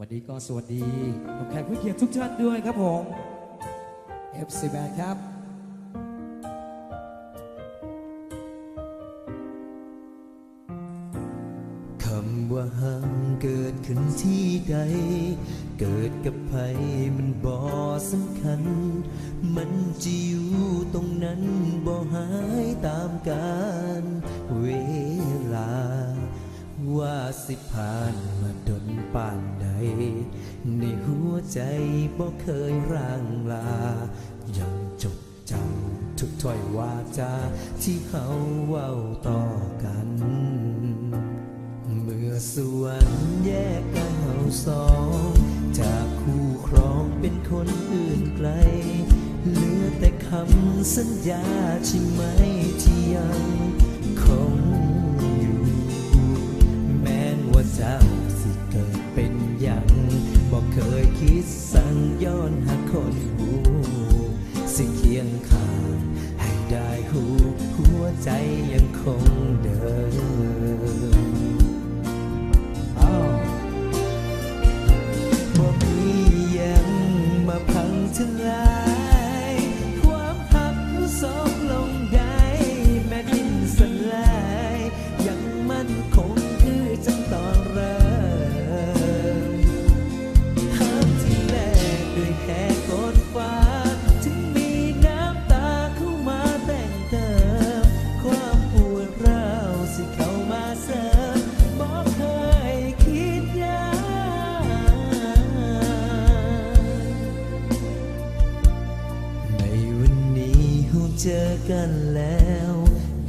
วันนี้ก็สวัสดีแขกผู้เกียรติทุกท่านด้วยครับผม FC8 ครับคำว่าห่างเกิดขึ้นที่ใด เกิดกับใครมันบ่สำคัญ มันจะอยู่ตรงนั้นบ่หายตามกาล สิผ่านมาดนป่านใด ในหัวใจบ่เคยร่างลา ยังจดจำทุกถ้อยวาจา ที่เขาเว้าต่อกัน เมื่อสวรรค์แยกกันเฮาสอง จากคู่ครองเป็นคนอื่นไกล เหลือแต่คำสัญญาใช่ไหมที่ยังคง เจ้าสิเกิดเป็นอย่างบอกเคยคิดสั่งย้อนหาคนหูสิเคียงข้างให้ได้หูหัวใจยังคงเดินอ้าวบ่มีหยังมาพังทลาย สิเข้ามาเสริมบอกเคยคิดยากในวันนี้เราเจอกันแล้ว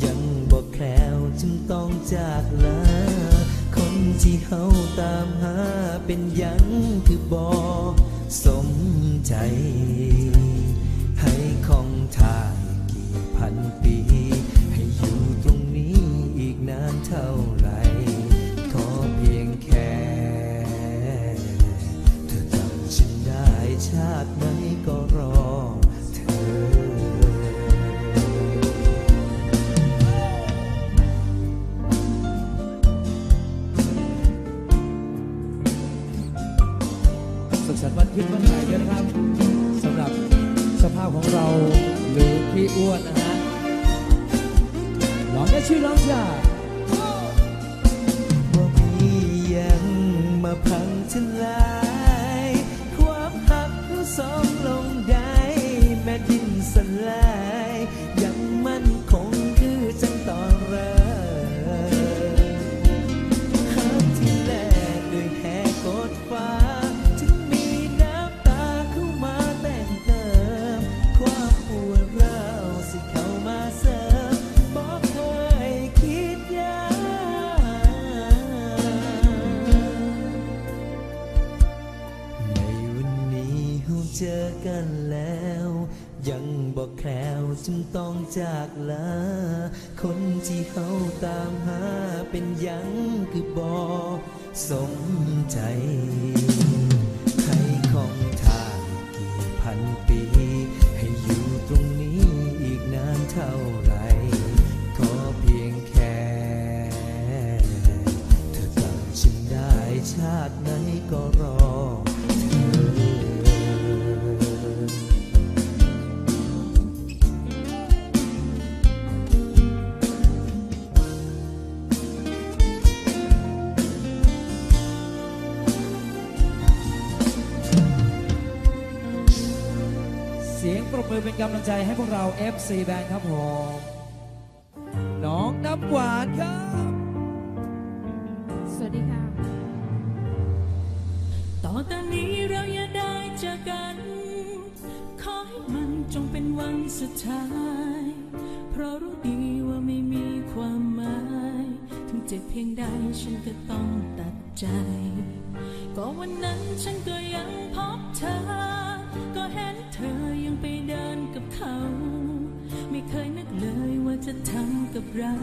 ยังบอกแคล้วจึงต้องจากลาคนที่เฮาตามหาเป็นยังคือบอสมใจ สุขสันต์วันพิษวันไหม่ด้วยนะครับสำหรับสภาพของเราหรือพี่อ้วนนะฮะร้องได้ชื่อร้องจ้าบ่มีหยังมาพังทลายความหักสอง แล้วจึงต้องจากลา คนที่เขาตามหาเป็นยังคือบอสมใจ มือเป็นกำลังใจให้พวกเรา FC Band ครับผมน้องน้ำหวานครับ สวัสดีค่ะ ต่อแต่นี้เราอย่าได้เจอกัน ขอให้มันจงเป็นวันสุดท้าย เพราะรู้ดีว่าไม่มีความหมาย ถึงเจ็บเพียงใดฉันก็ต้องตัดใจ ก็วันนั้นฉันก็ยังพบเธอ ก็เห็นเธอยัง ไปเดินกับเขา ไม่เคยนึกเลยว่าจะทำกับเรา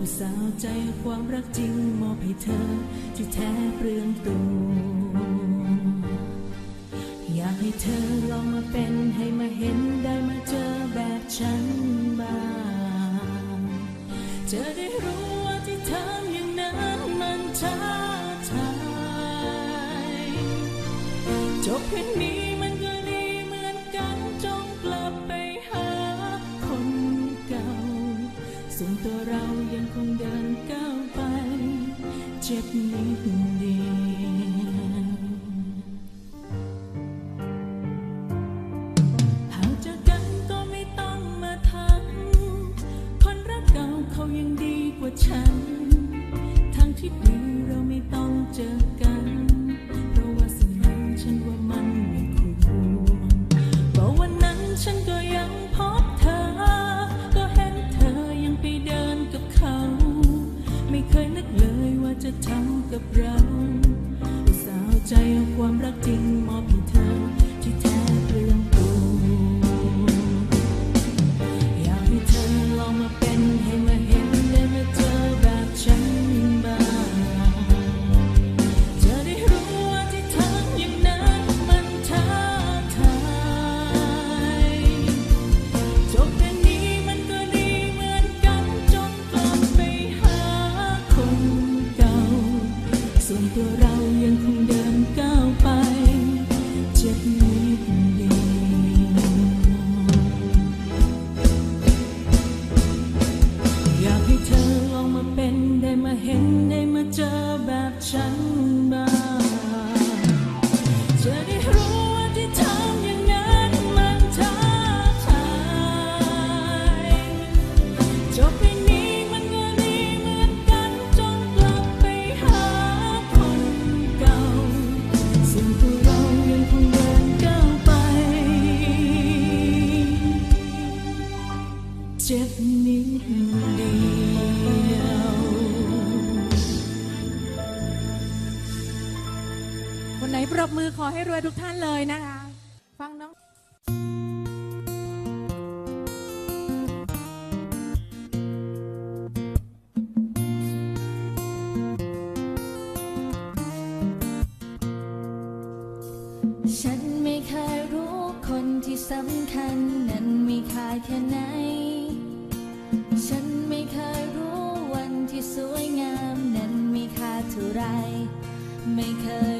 อุตส่าห์ใจความรักจริงมอบให้เธอที่แท้เปลืองตัวอยากให้เธอลองมาเป็นให้มาเห็นได้มาเจอแบบฉันบ้างจะได้รู้ว่าที่ทำอย่างนั้นมันท้าทายจบเพียงนี้ ตัวเรา ขอให้รวยทุกท่านเลยนะคะ ฟังน้องฉันไม่เคยรู้คนที่สำคัญนั้นมีค่าแค่ไหน ฉันไม่เคยรู้วันที่สวยงามนั้นมีค่าเท่าไร ไม่เคย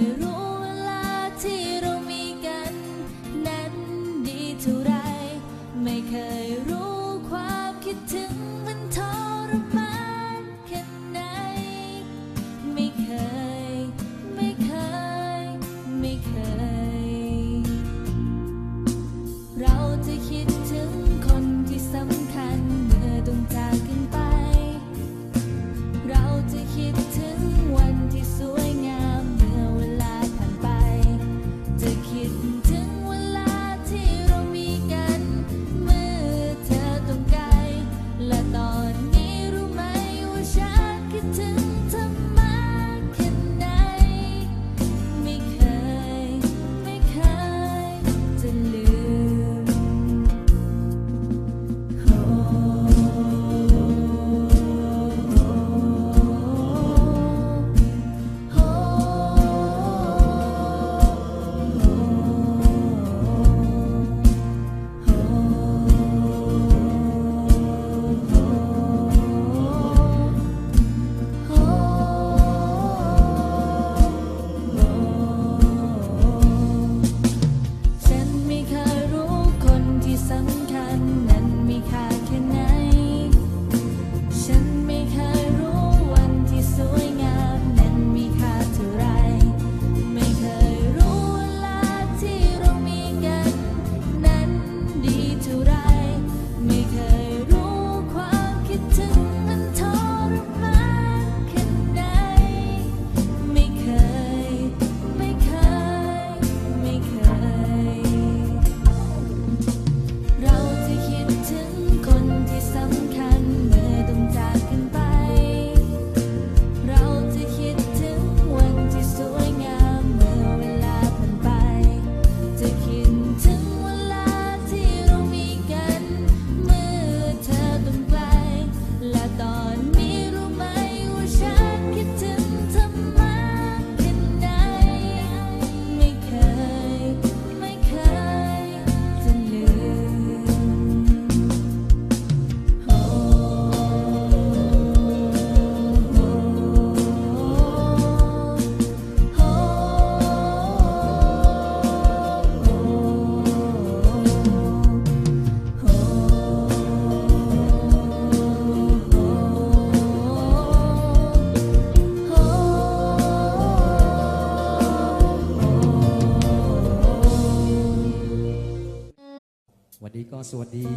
สวัสดี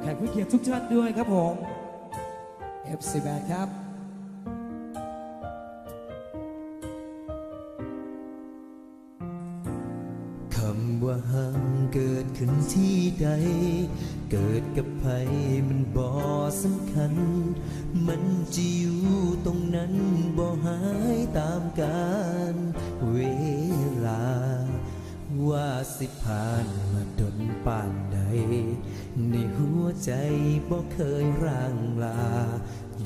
แขกผู้เกียรติทุกท่านด้วยครับผม F18 ครับคำว่าหังเกิดขึ้นที่ใด เกิดกับใครมันบ่สำคัญ มันจะอยู่ตรงนั้นบ่หายตามกาลเวลา ว่าสิผ่านมาดน ปานใด ในหัวใจบ่เคยร่างลา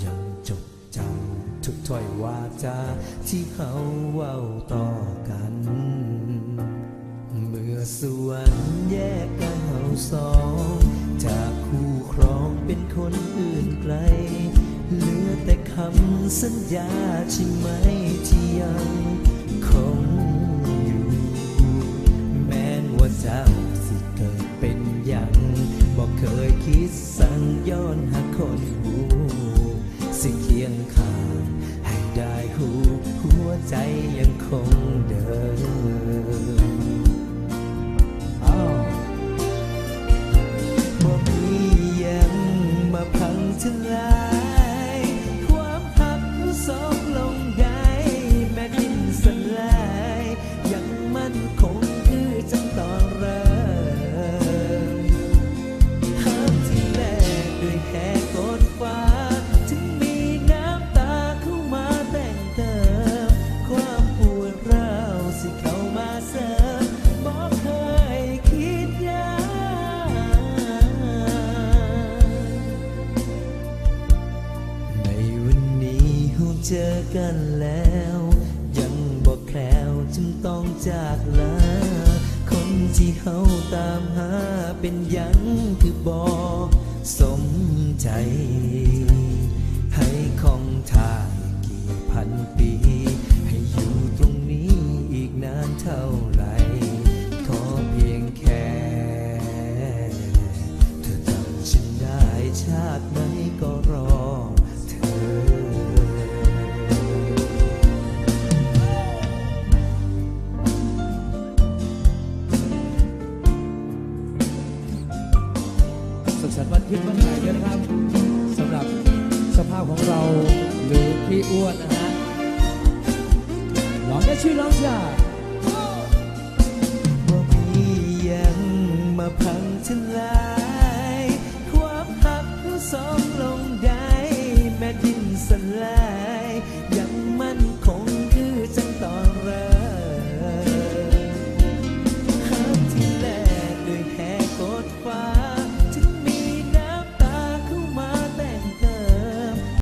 ยังจดจำทุกถ้อยวาจาที่เขาเว้าต่อกัน เมื่อสวรรค์แยกกันเฮาสอง จากคู่ครองเป็นคนอื่นไกล เหลือแต่คำสัญญาใช่ไหมที่ยังคง ยคิดสั่งย้อนหาคนหูสิเคียงข้างให้ได้หูหัวใจยังคงเดิน เจอกันแล้ว ยังบอกแคล้วจึงต้องจากลา คนที่เฮาตามหาเป็นยังคือบอสมใจ ให้ของทายกี่พันปี ให้อยู่ตรงนี้อีกนานเท่า พังทลาย ความหักสอง